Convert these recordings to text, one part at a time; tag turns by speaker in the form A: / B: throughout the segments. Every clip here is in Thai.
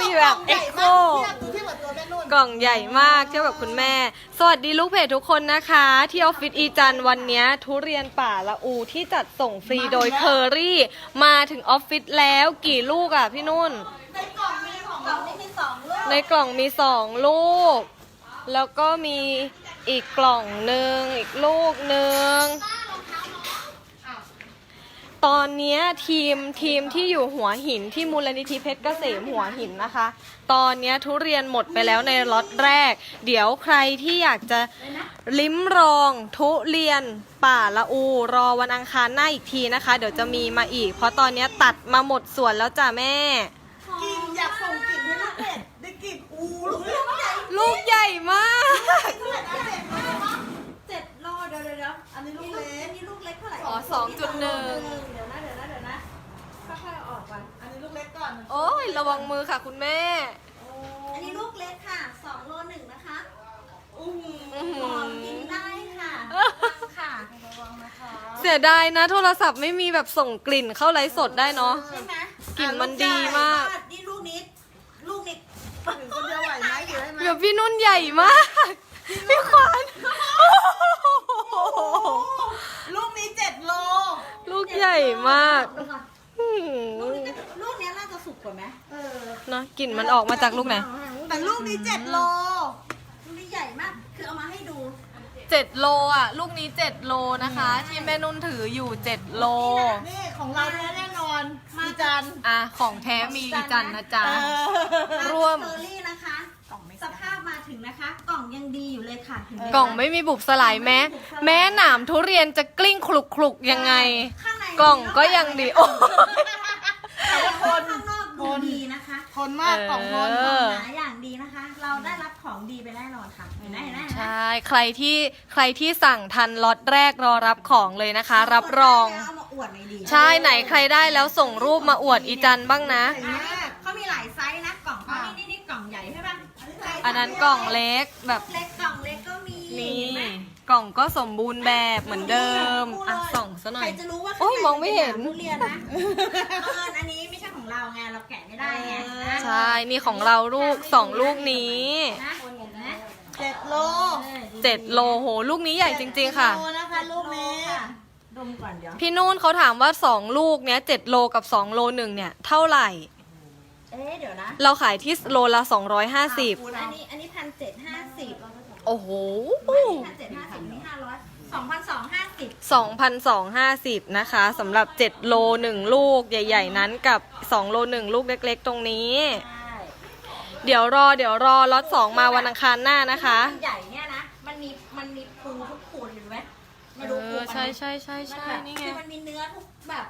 A: มันต้อ
B: งมีแบบ
C: กล่ง
B: เอ็
C: ให
B: ก
C: ญ่
B: โค
C: มากเนี่ยดูที่เหมือนตัวแม่นุ่น
B: กล่องใหญ่มากเทียบกับคุณแม่ สวัสดีลูกเพจทุกคนนะคะ ที่ออฟฟิศอีจันวันเนี้ยทุเรียนป่าละอูที่จัดส่งฟรีโดยเคอรี่ มาถึงออฟฟิศแล้วกี่ลูกอะพี่นุ่น
C: ในกล่องมีของ
A: กล่องนี้มีสองลูก
B: ในกล่องมีสองลูก แล้วก็มีอีกกล่องหนึ่งอีกลูกหนึ่ง ตอนเนี้ยทีมทีมที่อยู่หัวหินที่มูลนิธิเพชรเกษมหัวหินนะคะ ตอนเนี้ยทุเรียนหมดไปแล้วในล็อตแรก เดี๋ยวใครที่อยากจะลิ้มรองทุเรียนป่าละอูรอวันอังคารหน้าอีกทีนะคะ เดี๋ยวจะมีมาอีก เพราะตอนเนี้ยตัดมาหมดส่วนแล้วจ้ะแม่
C: กลินอยากส่งกลิ่นให้ลูกเป็ดได้กลิ่นอูลูกเป็ดใหญ่
B: ลูกใหญ่มาก
C: เท่าไหร่นะเป็ดเท่าไหร่วะ
A: เจ็ดโลเดี๋ยวเดี๋ยวเดี๋ยว
C: อันนี้ลูกเล็ก
A: อันนี้ลูกเล็กเท่าไหร่
B: อ๋อสองจุดหนึ่ง
A: เดี๋ยวนะเดี๋ยวนะเดี๋ยวนะค่อยๆเอาออกก่อน
C: อันนี้ลูกเล็กก่อน
B: โอ้ยระวังมือค่ะคุณแม่
A: อันนี้ลูกเล็กค่ะสองโลหนึ่งนะคะ
C: อู้หู
B: อื้อหื
A: ห
B: อ
A: อมกินได้ค่ะค่ะ
C: ระวังนะคะ
B: เสียดายนะ โทรศัพท์ไม่มีแบบส่งกลิ่นเข้าไลฟ์สดได้เนาะ
A: ใช่ไหม
B: กลิ่นมันดีมาก
A: นี่ลูกนี้ลูกนี้
C: ถึงคนเดียวไหวไหมอยู่ได้ไหม
B: เดี๋ยวพี่นุ่นใหญ่มากพี่ขวัญ
C: ลูกนี้เจ็ดโล
B: ลูก ใหญ่มากอื้อหื
A: ลูก
B: อ
A: นี้ลูกนี้น่าจะสุกกว่าไหม
C: เออ
B: เนอะกลิ่นมันออกมาจากลูกไหน
C: แต่ลูกนี้เจ็ดโล
A: ลูกนี้ใหญ่มาก คือเอามาให้ดู
B: เจ็ดโลอะ ลูกนี้เจ็ดโลนะคะ ที่แม่นุ่นถืออยู่เจ็ดโล
C: นี่ของเราแท้แน่นอน มีจันทร์
B: อะ ของแท้มีอีจันนะจ๊ะ
C: เออ
B: ร่วม
A: เชอรี่นะคะ สภาพมาถึงนะคะ กล่องยังดีอยู่เลยค่ะเห็นไหมคะ
B: กล่องไม่มีบุบสลายแม้ แม้หนามทุเรียนจะกลิ้งคลุกคลุกๆยังไง
A: ข้างใน
B: กล่องก็ยังดีโอ้
A: แต่ว่าข้างนอกดูดีนะคะ
C: ทนมากกล่องทน
B: เออ
A: หนาอย่างดีนะคะ เราได้รับของดีไปแน่นอนค่ะเห็นไหมเห็นไหมเห็นไหม
B: ใช่ใครที่ใครที่สั่งทันล็อตแรกรอรับของเลยนะคะ รับรอง
A: เอามาอวดหน่อยดี
B: ใช่ไหนใครได้แล้วส่งรูปมาอวดอีจันบ้างนะ
C: ใหญ่มาก
A: เขามีหลายไซส์นะกล่องเขานี่นี่นี่กล่องใหญ่ใช่ปะ
B: อันนั้นกล่องเล็กแบบ
A: เล็กกล่องเล็กก็มี
B: นี่
A: เห็นไหม
B: กล่องก็สมบูรณ์แบบเหมือนเดิมอะส่อง ซะหน่อ
A: ใค
B: ย
A: รจะรู้ว่า
B: โอ้ยมองไม่เห็น
A: ทุเรียนนะเอออันนี้ไม่ใช่ของเราไงเราแกะไม่ได้ไงนะ
B: ใช่ นี่ของเราลูกสองลูกนี้
A: นะเห็นไหม
C: เจ็ดโล
B: เจ็ดโลโหลูกนี้ใหญ่จริง ๆ ค่ะ
C: เจ็ดโลนะคะลูกนี้
A: ดมก่อนเดี๋ยว
B: พี่นุ่นเขาถามว่าสองลูกเนี้ยเจ็ดโลกับสองโลหนึ่งเนี่ยเท่าไหร่
A: เอ๊ะเดี๋ยวนะ
B: เราขายที่โลละ250
A: อันนี้อันนี้พันเจ็ดห้าสิบ
B: โอ้โห
A: พันเจ็ดห้าสิบนี่ห้าร้อย สองพันสองห้าสิบ
B: 2,250 นะคะสำหรับ 7 โล 1 ลูกใหญ่ ๆ นั้นกับ 2 โล 1 ลูกเล็ก ๆ ตรงนี้
A: ใช่
B: เดี๋ยวรอเดี๋ยวรอล็อต2มาวันอังคารหน้านะคะ
A: ใหญ่เนี่ยนะ มันมี มันมีปูทุกปูเห็นไหมมา
B: เอ
A: ดูปู
B: อ
A: มัน
B: ใช่ใช่ใช่
A: มัน
B: ใช่
A: แบบ
B: นี่ไง
A: คือมันมีเนื้อทุกแบบ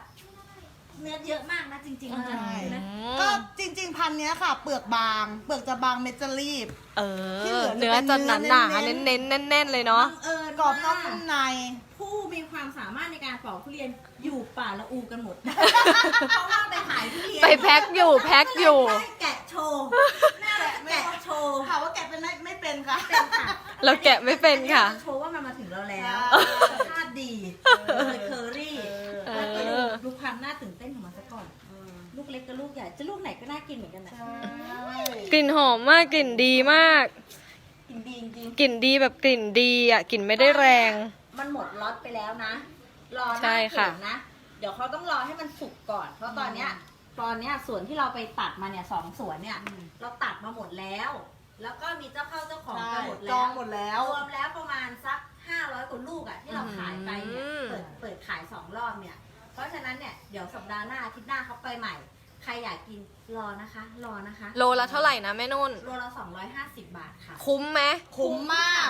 A: เนื้อเยอะมากนะจริงๆมันจะ
C: ใช่
A: เห็นไหม
C: ก็จริง ๆ พันธุ์เนี้ยค่ะ เปลือกบาง เปลือกจะบางเม็ดจะรีบ
B: เอ
C: ที่เห
B: อ
C: ลือจะ
B: เนื้อ
C: เป็น
B: จะหนาหนา
C: เนื้
B: เน้
C: อน
B: เน้นๆแน่นๆเลยเนาะ
A: บังเอิญ
C: กรอบนอก
A: ว่า
C: นุ่มใน
A: ผู้มีความสามารถในการปอกทุเรียนอยู่ป่าละอูกันหมด เพราะว่าไปขายทุเรียน
B: ไปแพ็คอยู่แพ็คอยู่
A: ได้แกะโชว์น่าจะแกะโชว์
C: ถามว่าแกะเป็นไหมไม่เป็นค่ะ
A: เป็นค่ะ
B: เราแกะไม่เป็นค่ะ
A: โชว์ว่ามันมาถึงเราแล้ว
C: ใช่
A: เล็กกับลูกใหญ่จะลูกไหนก็น่ากินเหมือนกันนะ
B: กลิ่นหอมมากกลิ่นดีมาก
A: กินดีจริง
B: กลิ่นดีแบบกลิ่นดีอะกลิ่นไม่ได้แรง
A: ๆมันหมดล็อตไปแล้วนะ รอห
B: ใช่
A: น้า
B: ค่ะ
A: เก็บนะ เดี๋ยวเขาต้องรอให้มันสุกก่อน เพราะตอนเนี้ย ตอนเนี้ยสวนที่เราไปตัดมาเนี่ยสองสวนเนี่ย เราตัดมาหมดแล้ว แล้วก็มีเจ้าเข้าเจ้าของ
C: ใช่
A: กันหมด
C: จ
A: แล้
C: อง
A: ว
C: หมดแล้ว
A: รวมแล้วประมาณสัก 500กว่าลูกอะที่เราขายไปเนี่ย
B: อืม
A: เปิดเปิดขายสองรอบเนี่ย เพราะฉะนั้นเนี่ย เดี๋ยวสัปดาห์หน้าอาทิตย์หน้าเขาไปใหม่ ใครอยากกินรอนะคะ รอนะคะ
B: โลละเท่าไหร่นะแม่นุ่น
A: โลละ250 บาทค่ะ
B: คุ้มไหม
C: คุ้มมาก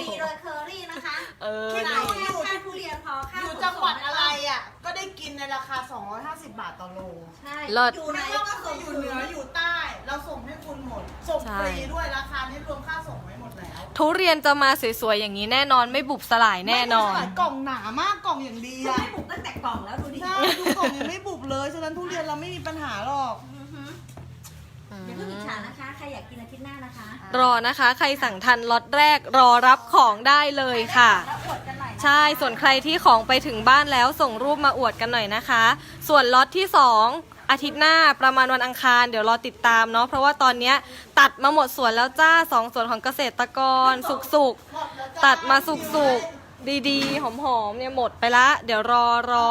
A: ฟรีโดยเคอรี่นะคะ
B: เออ
C: คิด
A: จ่า
C: ดู
A: ยแค่ค่าทุเรียนพอค่า
C: อยู่
A: ขน
C: จังหวัด
A: ส่
C: อะไรอะ ก็ได้กินในราคา 250 บาทต่อโล
A: ใช่
B: เลิศ
A: อยู่ไหน
C: ไม่ว่า
A: ก็
C: จะ
A: ส่ง
C: อยู่เหนืออยู่ใต้ เราส่งให้คุณหมด ส่ง
B: ใช่
C: ฟรีด้วยราคานี้รวมค่าส่งไว้หมดแล้ว
B: ทุเรียนจะมาสวยๆอย่างนี้แน่นอนไม่บุบสลายแน่นอน
C: ไม่ได้ขายกล่องหนามากกล่องอย่างดี
A: ไม่
C: อะ
A: บุกตั้งแต่กล่องแล้วดูดิ
C: ใช่ดูกล่องยังไม่บุบเลย ฉะนั้นทุเรียนเราไม่มีปัญหาหร อก
A: อือหือ
B: อื
A: อย่าเพิ่งอิจฉานะคะ ใครอยากกินอาทิตย์หน้านะคะ
B: รอนะคะ ใครสั่งทันล็อตแรกรอรับของได้เลยค่ะ
A: แล้วอวดกันหน่อยนะ
B: ใช่ส่วนใครที่ของไปถึงบ้านแล้วส่งรูปมาอวดกันหน่อยนะคะ ส่วนล็อตที่ 2 อาทิตย์หน้าประมาณวันอังคารเดี๋ยวรอติดตามเนาะเพราะว่าตอนเนี้ยตัดมาหมดสวนแล้วจ้าสองสวนของเกษตรกรสุกๆ ตัดมาสุกๆ ดีๆ หอมๆเนี่ยหมดไปละ เดี๋ยวรอรอ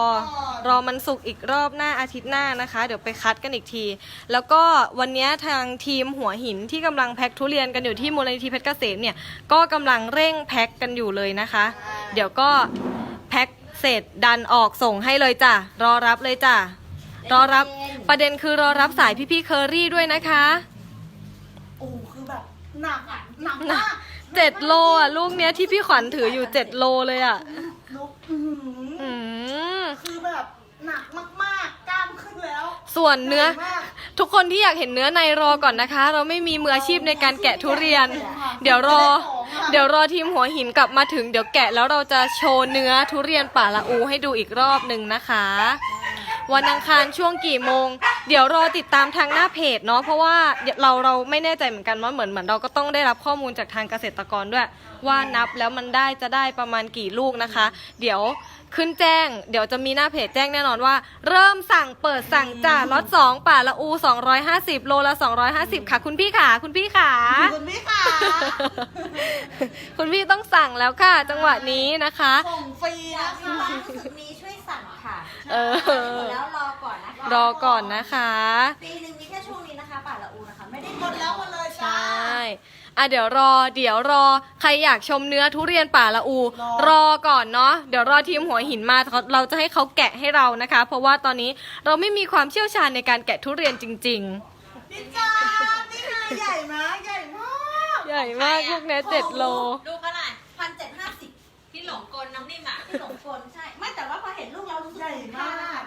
B: รอมันสุกอีกรอบหน้าอาทิตย์หน้านะคะ เดี๋ยวไปคัดกันอีกที แล้วก็วันเนี้ยทางทีมหัวหินที่กำลังแพ็คทุเรียนกันอยู่ที่มูลนิธิเพชรเกษมเนี่ยก็กำลังเร่งแพ็คกันอยู่เลยนะคะ เดี๋ยวก็แพ็คเสร็จดันออกส่งให้เลยจ้ะรอรับเลยจ้ะรอรับประเด็นคือรอรับสายพี่ๆเคอรี่ด้วยนะคะ
C: โอ้คือแบบหนักอะหนักมาก
B: เจ็ดโลอะลูกเนี้ยที่พี่ขวัญถืออยู่เจ็ดโลเลยอะ
C: ลุกอื้อหือ
B: อืม
C: คือแบบหนักมากๆกล้ามขึ้นแล้ว
B: ส่วนเนื้อ
C: ใหญ่มาก
B: ทุกคนที่อยากเห็นเนื้อในรอก่อนนะคะ เราไม่มีมืออาชีพในการแกะทุเรียน เดี๋ยวรอ เดี๋ยวรอทีมหัวหินกลับมาถึง เดี๋ยวแกะแล้วเราจะโชว์เนื้อทุเรียนป่าละอูให้ดูอีกรอบหนึ่งนะคะ วันอังคารช่วงกี่โมง เดี๋ยวรอติดตามทางหน้าเพจเนาะเพราะว่าเราเราไม่แน่ใจเหมือนกันว่าเหมือนเหมือนเราก็ต้องได้รับข้อมูลจากทางเกษตรกรด้วย ว่านับแล้วมันได้จะได้ประมาณกี่ลูกนะคะ เดี๋ยวขึ้นแจ้ง เดี๋ยวจะมีหน้าเพจแจ้งแน่นอนว่า เริ่มสั่งเปิดสั่งจ่าล็อตสองป่าละอู 250 โลละ 250 ค่ะ คุณพี่ขาคุณพี่ขา
C: คุณพี่ค่ะ
B: คุณพี่ต้องสั่งแล้วค่ะ จังหวะนี้นะคะ
C: ส่งฟรี
A: อยา
C: นะ
A: กมี
C: คะ
A: ความรู้สึกนี้ช่วยสั่งค่ะ
B: เออ
A: หมดแล้วรอก่อนนะคะ
B: รอก่อนนะคะ
A: ปีหนึ่งมีแค่ช่วงนี้นะคะป่าละอูนะคะ ไม่ได้
C: หมดแล้วหมดเลย
B: ใช
C: จ้า่
B: อะเดี๋ยวรอ เดี๋ยวรอ ใครอยากชมเนื้อทุเรียนป่าละอู
C: รอ
B: รอก่อนเนาะ เดี๋ยวรอทีมหัวหินมาเขาเราจะให้เขาแกะให้เรานะคะ เพราะว่าตอนนี้เราไม่มีความเชี่ยวชาญในการแกะทุเรียนจริง
C: พี่จ้านี่ไงใหญ่มากใหญ่มาก
B: ๆ ใหญ่มากลูกเนี้ยเจ็ดโล
A: ดูเท่าไหร่พันเจ็ดห้าสิบ
D: พี่หลงกลน้ำนิ่มอะ
A: ที่หลงกลใช่ ไม่แต่ว่าพอเห็นลูกเรารู้สึก
C: ใหญ่มาก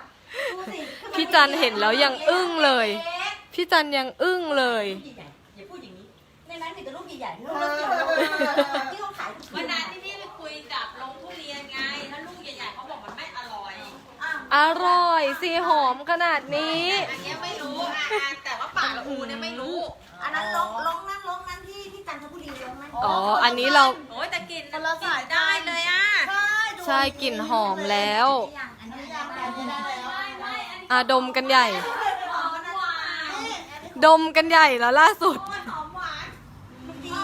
A: ดูสิคือมั
B: พี่จันเห็นแล้วยังอึ้งเลย
A: ล็ก
B: พี่จันยังอึ้งเลย
A: ลูกใหญ่ๆอย่าพูดอย่างนี้ ในนั้นมีแต่ลูกใหญ่ๆลูกเล็กๆที่เขาขาย
D: วันนั้นที่พี่ไปคุยกับลงทุเรียนไงถ้าลูกใหญ่ๆเขาบอกมันไม่อร่อย
A: อ้าว
B: อร่อยสิหอมขนาดนี้
D: อันเนี้ยไม่รู้อะอะแต่ว่าป่าละอูเนี่ยไม่รู้
A: อันนั้นลงลงนั่นลงนั่นที่ที่จันทบุรีลงนั่น
B: อ๋อ อันนี้เรา
D: โอ้ยแต่กลิ่น
C: คนละสาย
D: ได้เลยอะ
C: ใช่
B: กลิ่นหอมแล้ว
A: อย่างอันนี้
C: ยังอันนี้ได้แล้ว
B: อะดมกันใหญ่
A: หอมหวาน
B: ดมกันใหญ่แล้วล่าสุด
A: หอมหวานดี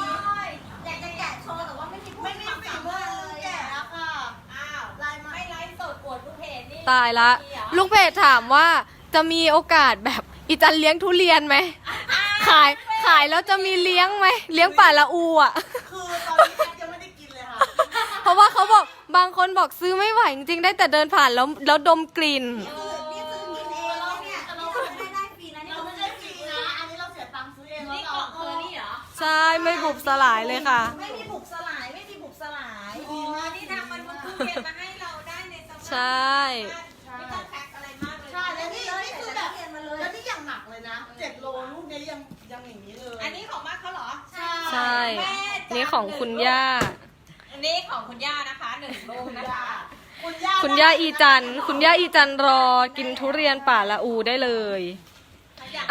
A: อยากจะแกะโชว์แต่ว่าไม่มี
C: ไม่มีฝีมือแก่แล้วค่ะ
D: อ้าว
C: ลายมา
D: ไม่ไลฟ์สดอวดลูกเพจนี่
B: ตายละ ลูกเพจถามว่าจะมีโอกาสแบบอีจันเลี้ยงทุเรียนไหม ขายขายแล้วจะมีเลี้ยงไหม เลี้ยงป่าละอูอะ
C: คือตอนนี้แพทยังไม่ได้กินเลยค่ะ
B: เพราะว่าเขาบอก บางคนบอกซื้อไม่ไหวจริงๆได้แต่เดินผ่านแล้วแล้วดมกลิ่น
A: นี่คือนี่ซื้อกินเองแล้วเนี่ยนี่เราไม่ได้ได้ฟรีนะนี่
C: เรา
A: เรา
C: ไม่
A: ไม่
C: ได้
A: ได้
C: ฟ
A: ฟ
C: รี
A: รี
C: นะ
A: นะ
C: อันนี้เราเสียตังค์ซื้อเองแล้ว
D: นี่
C: เรา
D: เกาะเคอรี่เหรอ
B: ใช่ไม่บุบสลายเลยค่ะ
A: ไม่มีบุกสลาย ไม่มีบุกสลาย
D: โอ้นี่ทำมันมันทุเรียนมาให้เราได้ในสภาพ
B: ใช่
D: ไม่ต้องแพ็คอะไรมากเลย
C: ใช่แล้วนี่นี่คือแบบ
A: เรียนมาเลย
C: แล้วนี่อย่างหนักเลยนะเจ็ดโลลูกนี้ยังยังอย่างนี้เลย
D: อันนี้ของมากเขาเหรอ
C: ใช่
B: ใช่ นี่ของคุณย่า
D: อันนี้ของคุณย่านะคะหนึ่งลูกนะคะ
C: คุณย่า
B: คุณย่าอีจันคุณย่าอีจันรอกินทุเรียนป่าละอูได้เลย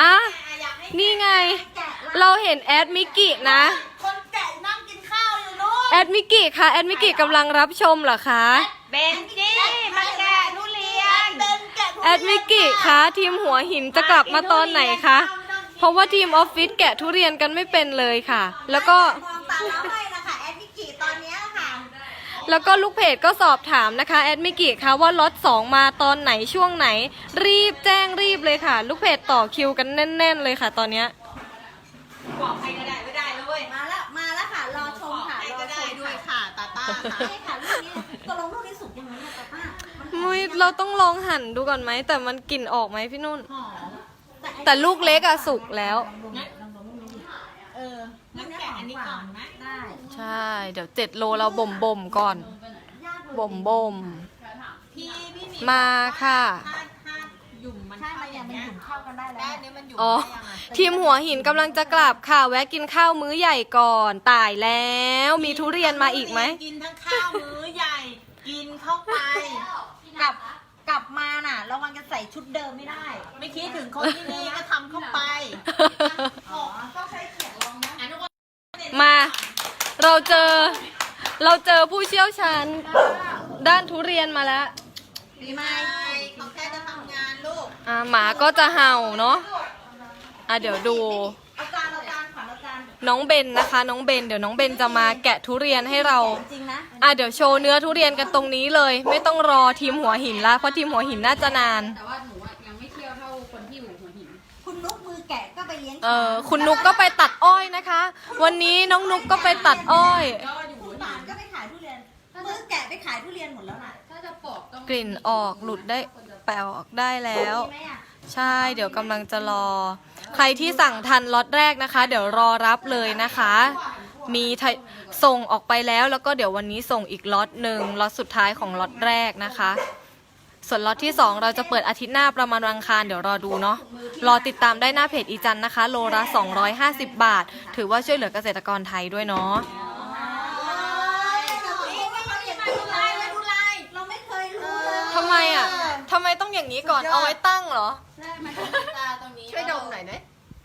B: อะ
D: อยากให้
B: นี่ไง
A: แกะละ
B: เราเห็นแอดมิกินะ
C: คนแก่นั่งกินข้าวอยู่นู้น
B: แอดมิกิคะแอดมิกิกำลังรับชมเหรอคะ
D: เบนจี้มาแกะทุเรียน
C: เป็นแกะทุเรียน
B: แอดมิกิคะทีมหัวหินจะกลับมาตอนไหนคะ เพราะว่าทีมออฟฟิศแกะทุเรียนกันไม่เป็นเลยค่ะ แล้วก็
A: มองตาแล้วไม่นะคะแอดมิกิตอนเนี้ยค่ะ
B: แล้วก็ลูกเพจก็สอบถามนะคะแอดมิกิคะว่าล็อตสองมาตอนไหนช่วงไหน รีบแจ้งรีบเลยค่ะ ลูกเพจต่อคิวกันแน่น ๆ เลยค่ะ ตอนเนี้ย
D: บอกใครก็ได้ไม่ได้เลย
A: มาแล้วมาแล้วค่ะ รอชมค่ะ
D: ใคร
A: รอ
D: ก็
A: ช
D: ได้
A: ม
D: ด้วย
A: ค่ะ
D: ค่ะตาต้าค่ะ
A: ใช่ค่ะลูกนี้ตกลงลูกนี้สุกยังไงเนี่ยตาป้ามันหอม
B: มุย
A: ยัง
B: เราต้องลองหั่นดูก่อนไหม แต่มันกลิ่นออกไหมพี่นุ่น
A: หอมไอ้
B: แต่ลูกเล็กอะสุกแล้ว
C: เออ
D: งั้นแกะอันนี้ก่อนไหม
A: ได้
B: ใช่ เดี๋ยวเจ็ดโลเราบ่มบ่มๆก่อน
A: ยากเลย
B: บ่มบ่ม
D: พี่พี่มี
B: มาค่ะ
D: ถ้าถ้าหยุ่มมัน
A: ใช่มันเนี่ยมันหยุ่มเข้ากันได้แล้
D: ได้
A: ว
D: อันนี้มันหยุ่ม
B: อ๋อ
D: ได้ยังไง
B: ทีมหัวหินกำลังจะกลับค่ะ แวะกินข้าวมื้อใหญ่ก่อน ตายแล้ว มีทุเรียนมาอีกไหม
D: กินทั้งข้าวมื้อใหญ่ กินเข้าไปกับ
A: กลับมาน่ะ ระวังจะใส่ชุดเดิมไม่ได้
C: ไม่คิดถึงคนที่นี่ก็ทำเข้าไป
A: อ๋อต้องใช้เขียงรองนะ
D: อนุกร
B: มา เราเจอ เราเจอผู้เชี่ยวชาญด้านทุเรียนมาแล้ว
A: ดีไหม
C: เขาแค่จะทำงานลูก
B: อ่าหมาก็จะเห่าเนาะ อะเดี๋ยวดู
A: เอาจารย์เอาจารย์ขวัญเอาจารย์
B: น้องเบนนะคะ น้องเบน เดี๋ยวน้องเบนจะมาแกะทุเรียนให้เรา
A: จริงนะ
B: อะเดี๋ยวโชว์เนื้อทุเรียนกันตรงนี้เลย ไม่ต้องรอทีมหัวหินละเพราะทีมหัวหินน่าจะนาน
D: แต่ว่า ไป
A: เลี้ยง
B: เออคุณนุกก็ไปตัดอ้อยนะคะ วันนี้น้องนุกก็ไปตัดอ้อย
D: ก็อยู่หั
A: คุ
D: ว
A: ณ
D: หิ
A: ป่าน
D: น
A: ก็ไปขายทุเรียนมือแกะไปขายทุเรียนหมดแล้วน่ะ
D: ถ้าจะปอกต้อง
B: กลิ่นออกหลุดได้แปลออกได้แล้ว
A: ดีไหมอะ
B: ใช่เดี๋ยวกำลังจะรอ ใครที่สั่งทันล็อตแรกนะคะ เดี๋ยวรอรับเลยนะคะ มีทะส่งออกไปแล้วแล้วก็เดี๋ยววันนี้ส่งอีกล็อตหนึ่งล็อตสุดท้ายของล็อตแรกนะคะ ส่วนล็อตที่ 2 เราจะเปิดอาทิตย์หน้าประมาณวันอังคารเดี๋ยวรอดูเนาะรอติดตามได้หน้าเพจอีจันนะคะ โลละ250 บาท ถือว่าช่วยเหลือเกษตรกรไทยด้วยเนาะ
A: เราไม่เคยรู้เลย
B: ทำไมอะทำไมต้องอย่างนี้ก่อนเอาไว้ตั้งเหรอ
D: ใช่มันจะมีตาตรงนี้
B: ช่วยดมหน่อยได้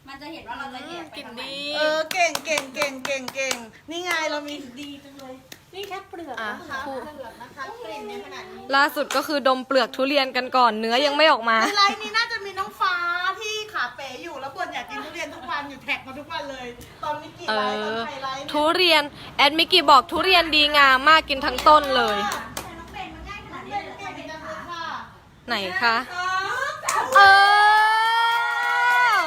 D: มันจะเห็นว่าเราละเอียดไป
B: กลิ่น
D: ทางไหน
B: ดี
C: เออเก่งเก่งเก่งเก่งเก่งนี่ไงเรามี
A: ดีจังเลย
C: นี่แค่เปลือก
B: อะ
C: นะคะ
B: ครู
C: เปลือกนะคะกลิ่นเนี่ยขนาดนี้
B: ล่าสุดก็คือดมเปลือกทุเรียนกันก่อนเนื้อยังไม่ออกมา
C: ในไลน์นี้น่าจะมีน้องฟ้าที่ขาเป๋อยู่แล้วบ่นอยากกินทุเรียนทุกวันอยู่แท็กมาทุกวันเลย ตอนมิกกี้
B: เอ
C: ไลฟ์ตอน
B: อ
C: ไทยไลฟ์เนี่ย
B: ทุเรียนแอดมิกกี้บอกทุเรียนดีงามมากกินทั้งต้นเลย
A: แต่น้องเบนมันง่ายขนาดนี้
C: เป็น
A: เลย
C: เก่งจังเลยค่ะ
B: ไหนคะ เออ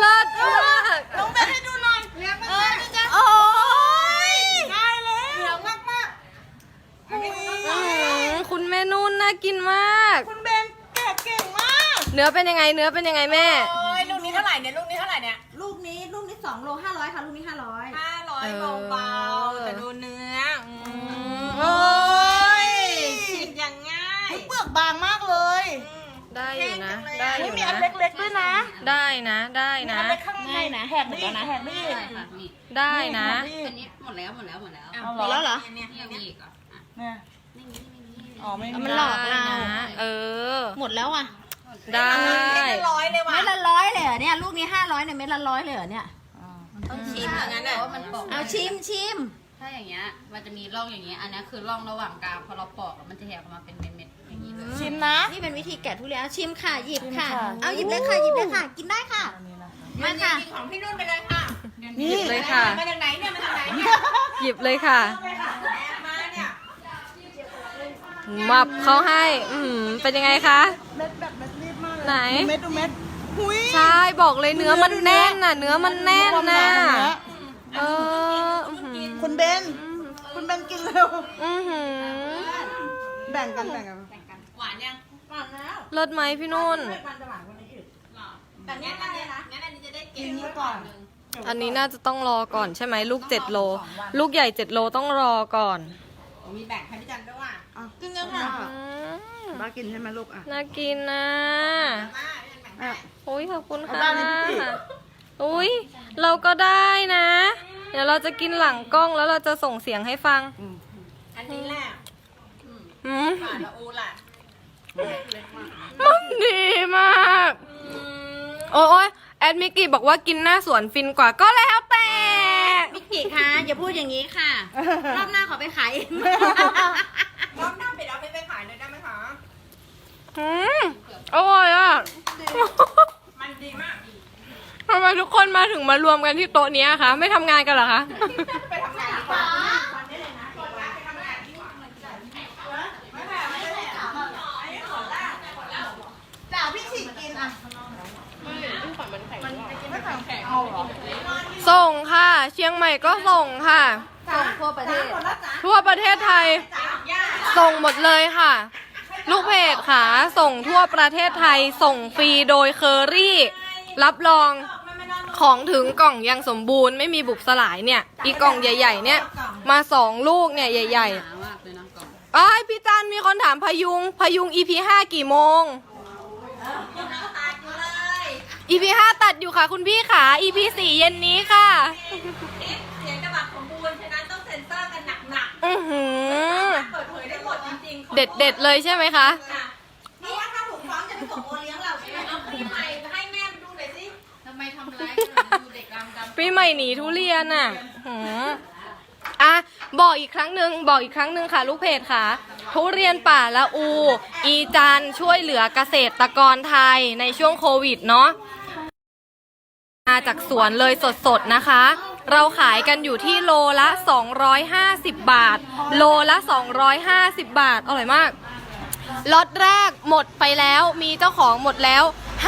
B: เลิศมาก
C: น้องเบนให้ดูหน่อยเลี้ยงมันเลยนะจ๊ะ
B: โอ้ย
C: ได้เลยเหลืองมากมากๆ
B: อื้อหือคุณแม่นุ่นน่ากินมาก
C: คุณเบนแกะเก่งมาก
B: เนื้อเป็นยังไง เนื้อเป็นยังไงแม่
D: โอ้ยลูกนี้เท่าไหร่เนี่ยลูกนี้เท่าไหร่เนี่ย
A: ลูกนี้ลูกนี้สองโลห้าร้อยค่ะลูกนี้ห้าร้อย
D: ห้าร้อย
B: เออ
D: เบาๆแต่ดูเนื้ออืม
C: โอ้ย
D: ฉีกอย่างง่าย
C: เปลือกบางมากเลย
B: ได้อยู่นะ ได้อ
C: ไม่
B: ยู่
C: มีอัน
B: นะ
C: เล็กๆด้วยนะ
B: ได้นะ ได้
C: มี
B: นะ
C: อันเล็กข้างในนะแหกหมดแล้วนะแหกไม่อีก
D: ใช่ค่ะมี
B: ได้นะ
D: อันนี้หมดแล้วหมดแล้วหมดแล้ว
C: เอาหมดแล้วเหรอ
D: เนี่ยเนี่ยมีอีกเหรออะ
C: เนี่ย
D: ไม่มีไม่มี
C: อ๋อไม่มี
B: มันหลอกเราเออ
C: หมดแล้วอะ
B: ได้
D: ร้อยเลยว่ะ
A: เม็ดละร้อยเลยเหรอเนี่ยลูกนี้ห้าร้อยเนี่ยเม็ดละร้อยเลยเหรอเนี่ย
D: ต้องชิมอย่างนั้นเลยว่ามันปอก
A: เอาชิมชิม
D: ถ้าอย่างเงี้ย มันจะมีร่องอย่างเงี้ย อันนี้คือร่องระหว่างกลางพอเราปอกแล้วมันจะแหกออกมาเป็นเม็ดๆอย่างนี้เลย
C: ชิมนะ
A: นี่เป็นวิธีแกะทุเรียนเอาชิมค่ะหยิบค่ะ
C: ชิมค่ะ
A: เอาหยิบเลยค่ะหยิบเลยค่ะ กินได้ค่ะ มาค่ะ
D: กินของพี่นุ่นไปเลยค่ะ
B: หยิบเลยค่ะ
D: มาจากไหนเนี่ยมาจากไหนเนี่ย
B: หยิบเลยค่ะ
D: แอบมาเนี่ย
B: มับเขาให้ อืมเป็นยังไงคะ
C: เม็ดแบ
B: ไหน
C: ดูเม็ดดูเม็ดหุย
B: ใช่บอกเลยเนื้อมันแน่นน่ะ เนื้อมันแน่นน่ะ เอออื้อหือ
C: คุณเบน คุณเบนกินเร็ว
B: อื้อหือ
C: แบ่งกันแบ่งกัน
D: หวานยัง
A: หวานแล้ว
B: เลิศไหมพี่นุ่น
A: มันจะหวานกว่านี้อีก
D: หรอแต่เนี้ยอันเนี้ยนะงั้นอันนี้จะได้เก็บไว้ก่อนหนึ่ง
B: อันนี้น่าจะต้องรอก่อนใช่ไหมลูกเจ็ดโล ลูกใหญ่เจ็ดโลต้องรอก่อน
D: ผมมีแบ่งให้พี่จันด้วยว่ะ
C: กินยังค่ะ
B: อืม
C: บ้ากินใช่ไหมลูกอะ
B: น่ากินนะ
D: มาพี่จันแบ่งให้
C: อะ
B: อุ้ยขอบคุณ
C: เอา
B: ค่ะ
C: ด้านนี้พี่ติ
B: อุ้ยเราก็ได้นะ เดี๋ยวเราจะกินหลังกล้องแล้วเราจะส่งเสียงให้ฟัง
D: อันนี้แหละ
B: อืม
D: ฝาละอูล่ะ
B: มันดีมาก โอ้ยแอดมิกกี้บอกว่ากินหน้าสวนฟินกว่าก็แล้วแต่
A: มิกกี้คะอย่าพูดอย่างนี้ค่ะ รอบหน้าขอไปขายเอง
D: รอบหน้าไปเอาไปไป
B: อืมอร่อยอะ
D: มันดีมาก
B: ทำไมทุกคนมาถึงมารวมกันที่โต๊ะเนี้ยคะ ไม่ทำงานกันเหรอคะ
D: ไปทำงานดีกว่า
C: จ่าพี่ฉีกกินอะ
B: ส่งค่ะ เชียงใหม่ก็ส่งค่ะ
A: ส่งทั่วประเทศ
B: ทั่วประเทศไทยส่งหมดเลยค่ะ ลูกเพจค่ะ ส่งทั่วประเทศไทยส่งฟรีโดยเคอรี่ รับรองของถึงกล่องยังสมบูรณ์ไม่มีบุบสลายเนี่ย อีกกล่องใหญ่ ๆ เนี่ย มาสองลูกเนี่ยใหญ่
D: หนามากเลยนะกล่อง
B: ๆอ้ายพี่จันมีคนถามพยุง พยุง EP ห้ากี่โมง
D: ตัดเลย
B: EP ห้าตัดอยู่ค่ะคุณพี่ขา EP สี่เย็นนี้ค่ะ
D: เสียงกระบะสมบูรณ์ฉะนั้นต้องเซ็นเซอร์กันหนัก
B: อือหือ
D: ๆ เปิดเผยได้หมดจริงๆ
B: เด็ดเด็ดๆเลยใช่ไหมคะ
A: ค่ะนี่ถ้าถูกฟ้องจะไปส่งโอเลี้ยงเราใช่ไหมเอาปีใหม่ให้แม่ไปดูหน่อยสิ
D: ทำไมทำร้ายกันดูเด็กกำกำ
B: ปีใหม่หนีทุเรียนอะหืมอะบอกอีกครั้งหนึ่งบอกอีกครั้งหนึ่งค่ะ ลูกเพจค่ะ ทุเรียนป่าละอู อีจันช่วยเหลือเกษตรกรไทยในช่วงโควิดเนาะมาจากสวนเลยสดๆนะคะ เราขายกันอยู่ที่โลละ 250 บาท โลละ 250 บาท อร่อยมาก ล็อตแรกหมดไปแล้ว มีเจ้าของหมดแล้ว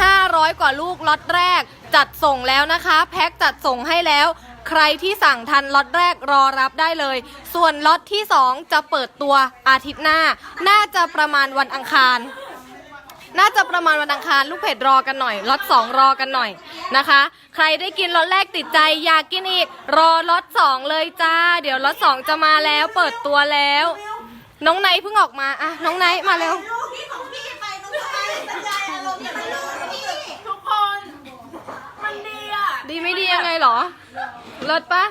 B: 500 กว่าลูกล็อตแรก จัดส่งแล้วนะคะ แพ็คจัดส่งให้แล้ว ใครที่สั่งทันล็อตแรกรอรับได้เลย ส่วนล็อตที่ 2 จะเปิดตัวอาทิตย์หน้า น่าจะประมาณวันอังคาร น่าจะประมาณวันอังคารลูกเพจรอกันหน่อยล็อตสองรอกันหน่อยนะคะ ใครได้กินล็อตแรกติดใจอยากกินอีกรอล็อตสองเลยจ้า เดี๋ยวล็อตสองจะมาแล้วเปิดตัวแล้ว น้องไนท์เพิ่งออกมาอะน้องไนท์มาเร็ว
A: ลูกนี่ของพี่ไปตรงนี้สัญญาอารมณ์อย่าไปลืมพี่
C: ทุกคน มันดีอะ
B: ดีไม่ดียังไงเหรอเลิศปะ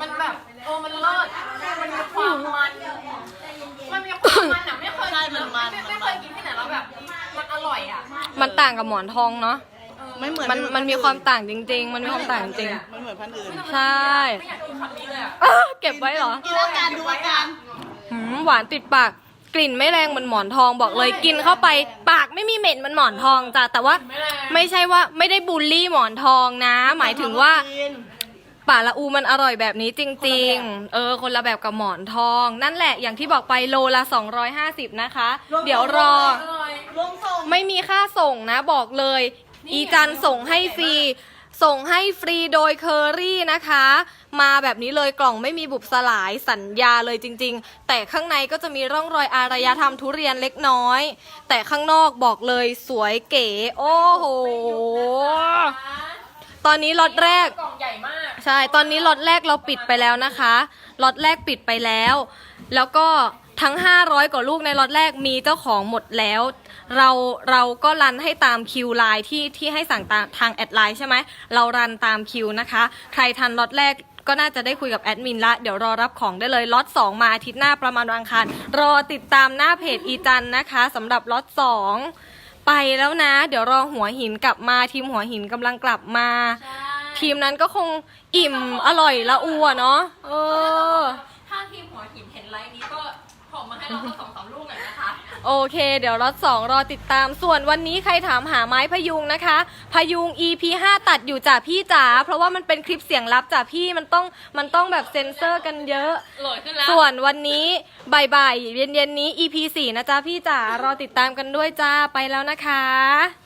C: มันแบบ โอ้มันเลิศมันมีความมัน มันมีความมันอะไม่เคยกินแล้วไม่ไม่เคยกินที่ไหนแล้วแบบ มันอร่อยอะ
B: มันต่างกับหมอนทองเนาะ
C: ไม่เหมือน
B: มันมันมีความต่างจริง ๆ มันมีความต่างจริง
C: มันเหมือนพันธุ์อื่น
B: ใช่
C: ไม่อยากกินคำนี้เลยอะ
B: เอ้อเก็บไว้เหรอ
C: ดูอาการดูอาการ
B: หืมหวานติดปาก กลิ่นไม่แรงเหมือนหมอนทองบอกเลยกินเข้าไป ปากไม่มีเหม็นเหมันหมอนทองจ้ะแต่ว่า ไม่ใช่ว่าไม่ได้บูลลี่หมอนทองนะ หมายถึงว่า ป่าละอูมันอร่อยแบบนี้จริง ๆ เออ คนละแบบกับหมอนทอง นั่นแหละอย่างที่บอกไปโลละ 250 นะคะ เดี๋ยวรอ
C: รวมส่ง
B: ไม่มีค่าส่งนะบอกเลย อีจันส่งให้ฟรี ส่งให้ฟรีโดยเคอรี่นะคะ มาแบบนี้เลยกล่องไม่มีบุบสลายสัญญาเลยจริง ๆ แต่ข้างในก็จะมีร่องรอยอารยธรรมทุเรียนเล็กน้อย แต่ข้างนอกบอกเลยสวยเก๋ โอ้โห ตอนนี้ล็อตแรก
C: กล่องใหญ่มาก
B: ใช่ ตอนนี้ล็อตแรกเราปิดไปแล้วนะคะ ล็อตแรกปิดไปแล้ว แล้วก็ทั้ง 500 กว่าลูกในล็อตแรกมีเจ้าของหมดแล้ว เราเราก็รันให้ตามคิวไลน์ที่ที่ให้สั่งตามทางแอดไลน์ใช่ไหม เรารันตามคิวนะคะ ใครทันล็อตแรกก็น่าจะได้คุยกับแอดมินละ เดี๋ยวรอรับของได้เลยล็อต2มาอาทิตย์หน้าประมาณวันอังคาร รอติดตามหน้าเพจอีจันนะคะสำหรับล็อต2 ไปแล้วนะ เดี๋ยวรอหัวหินกลับมาทีมหัวหินกำลังกลับมาทีมนั้นก็คงอิ่มอร่อยละอัวเนาะเออ
C: ถ้าทีมหัวหินเห็นไลน์นี้ก็ ส่งมาให้เราก็สองสามลูกหน่อยนะคะ
B: โอเค เดี๋ยวล็อตสองรอติดตาม ส่วนวันนี้ใครถามหาไม้พยุงนะคะ พยุง EP 5ตัดอยู่จ้ะพี่จ๋าเพราะว่ามันเป็นคลิปเสียงลับจ้ะพี่มันต้องมันต้องแบบเซ็นเซอร์กันเยอะ
C: โหลดขึ้นแล้ว
B: ส่วนวันนี้บ่ายๆเย็นๆนี้ EP 4นะจ๊ะพี่จ๋ารอติดตามกันด้วยจ้าไปแล้วนะคะ